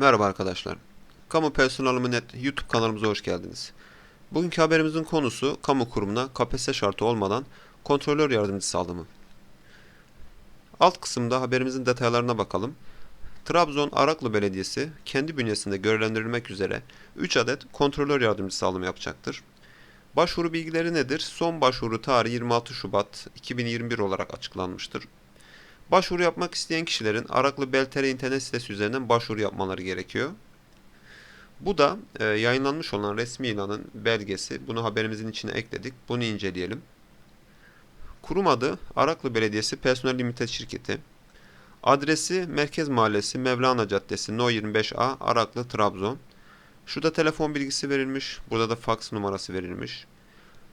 Merhaba arkadaşlar. Kamu Personelimi Net YouTube kanalımıza hoş geldiniz. Bugünkü haberimizin konusu kamu kurumuna KPSS şartı olmadan kontrolör yardımcısı alımı. Alt kısımda haberimizin detaylarına bakalım. Trabzon Araklı Belediyesi kendi bünyesinde görevlendirilmek üzere 3 adet kontrolör yardımcısı alımı yapacaktır. Başvuru bilgileri nedir? Son başvuru tarihi 26 Şubat 2021 olarak açıklanmıştır. Başvuru yapmak isteyen kişilerin Araklı Beltere internet sitesi üzerinden başvuru yapmaları gerekiyor. Bu da e, yayınlanmış olan resmi ilanın belgesi. Bunu haberimizin içine ekledik. Bunu inceleyelim. Kurum adı Araklı Belediyesi Personel Limited Şirketi. Adresi Merkez Mahallesi Mevlana Caddesi No 25A Araklı Trabzon. Şurada telefon bilgisi verilmiş. Burada da faks numarası verilmiş.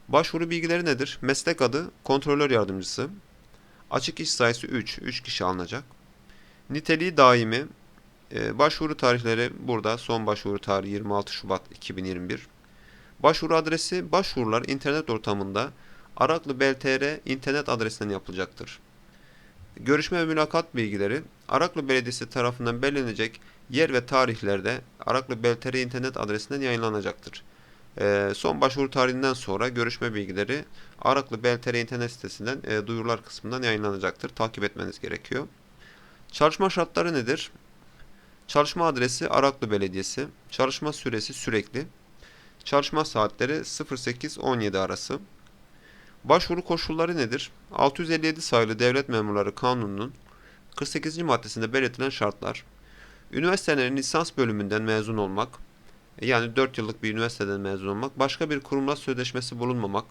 Başvuru bilgileri nedir? Meslek adı kontrolör yardımcısı. Açık iş sayısı 3. 3 kişi alınacak. Niteliği daimi. Ee, başvuru tarihleri burada. Son başvuru tarihi 26 Şubat 2021. Başvuru adresi başvurular internet ortamında Araklı BLTR internet adresinden yapılacaktır. Görüşme ve mülakat bilgileri Araklı Belediyesi tarafından belirlenecek yer ve tarihlerde Araklı BLTR internet adresinden yayınlanacaktır. Ee, son başvuru tarihinden sonra görüşme bilgileri Araklı BLTR internet sitesinden e, duyurular kısmından yayınlanacaktır. Takip etmeniz gerekiyor. Çalışma şartları nedir? Çalışma adresi Araklı Belediyesi. Çalışma süresi sürekli. Çalışma saatleri 08-17 arası. Başvuru koşulları nedir? 657 sayılı Devlet Memurları Kanunu'nun 48. maddesinde belirtilen şartlar. Üniversitelerin lisans bölümünden mezun olmak, yani 4 yıllık bir üniversiteden mezun olmak, başka bir kurumla sözleşmesi bulunmamak,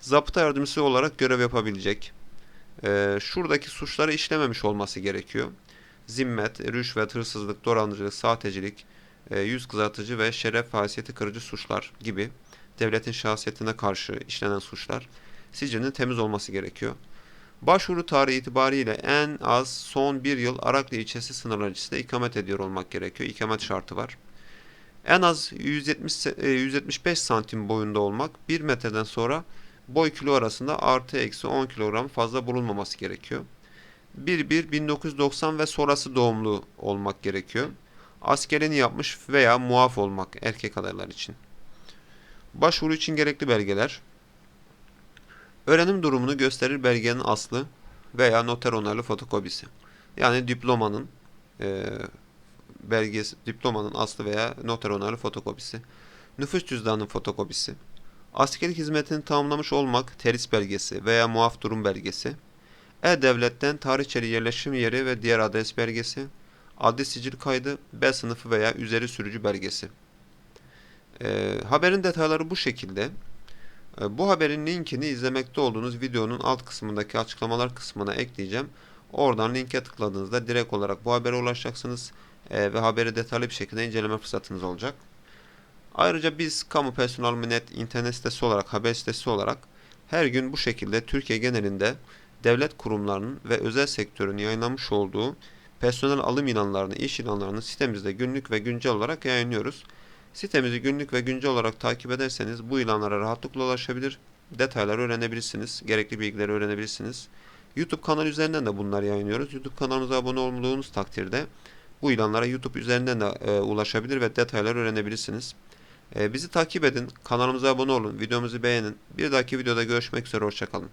zabıta yardımcısı olarak görev yapabilecek, e, şuradaki suçları işlememiş olması gerekiyor. Zimmet, rüşvet, hırsızlık, dolandırıcılık, sahtecilik, e, yüz kızartıcı ve şeref haysiyeti kırıcı suçlar gibi devletin şahsiyetine karşı işlenen suçlar sicilinin temiz olması gerekiyor. Başvuru tarihi itibariyle en az son bir yıl Araklı ilçesi sınırları içinde ikamet ediyor olmak gerekiyor. İkamet şartı var. En az 170 e, 175 santim boyunda olmak 1 metreden sonra boy kilo arasında artı eksi 10 kilogram fazla bulunmaması gerekiyor. 1-1-1990 ve sonrası doğumlu olmak gerekiyor. Askerini yapmış veya muaf olmak erkek adaylar için. Başvuru için gerekli belgeler. Öğrenim durumunu gösterir belgenin aslı veya noter onaylı fotokopisi. Yani diplomanın e, belgesi, diplomanın aslı veya noter onaylı fotokopisi. Nüfus cüzdanının fotokopisi. Askeri hizmetini tamamlamış olmak teris belgesi veya muaf durum belgesi. E-Devlet'ten tarihçeli yerleşim yeri ve diğer adres belgesi. Adli sicil kaydı, B sınıfı veya üzeri sürücü belgesi. E, haberin detayları bu şekilde. E, bu haberin linkini izlemekte olduğunuz videonun alt kısmındaki açıklamalar kısmına ekleyeceğim. Oradan linke tıkladığınızda direkt olarak bu habere ulaşacaksınız e, ve haberi detaylı bir şekilde inceleme fırsatınız olacak. Ayrıca biz Kamu Personel Net internet sitesi olarak, haber sitesi olarak her gün bu şekilde Türkiye genelinde devlet kurumlarının ve özel sektörün yayınlamış olduğu personel alım ilanlarını, iş ilanlarını sitemizde günlük ve güncel olarak yayınlıyoruz. Sitemizi günlük ve güncel olarak takip ederseniz bu ilanlara rahatlıkla ulaşabilir, detayları öğrenebilirsiniz, gerekli bilgileri öğrenebilirsiniz. YouTube kanalı üzerinden de bunları yayınlıyoruz. YouTube kanalımıza abone olduğunuz takdirde bu ilanlara YouTube üzerinden de e, ulaşabilir ve detayları öğrenebilirsiniz. E, bizi takip edin, kanalımıza abone olun, videomuzu beğenin. Bir dahaki videoda görüşmek üzere, hoşçakalın.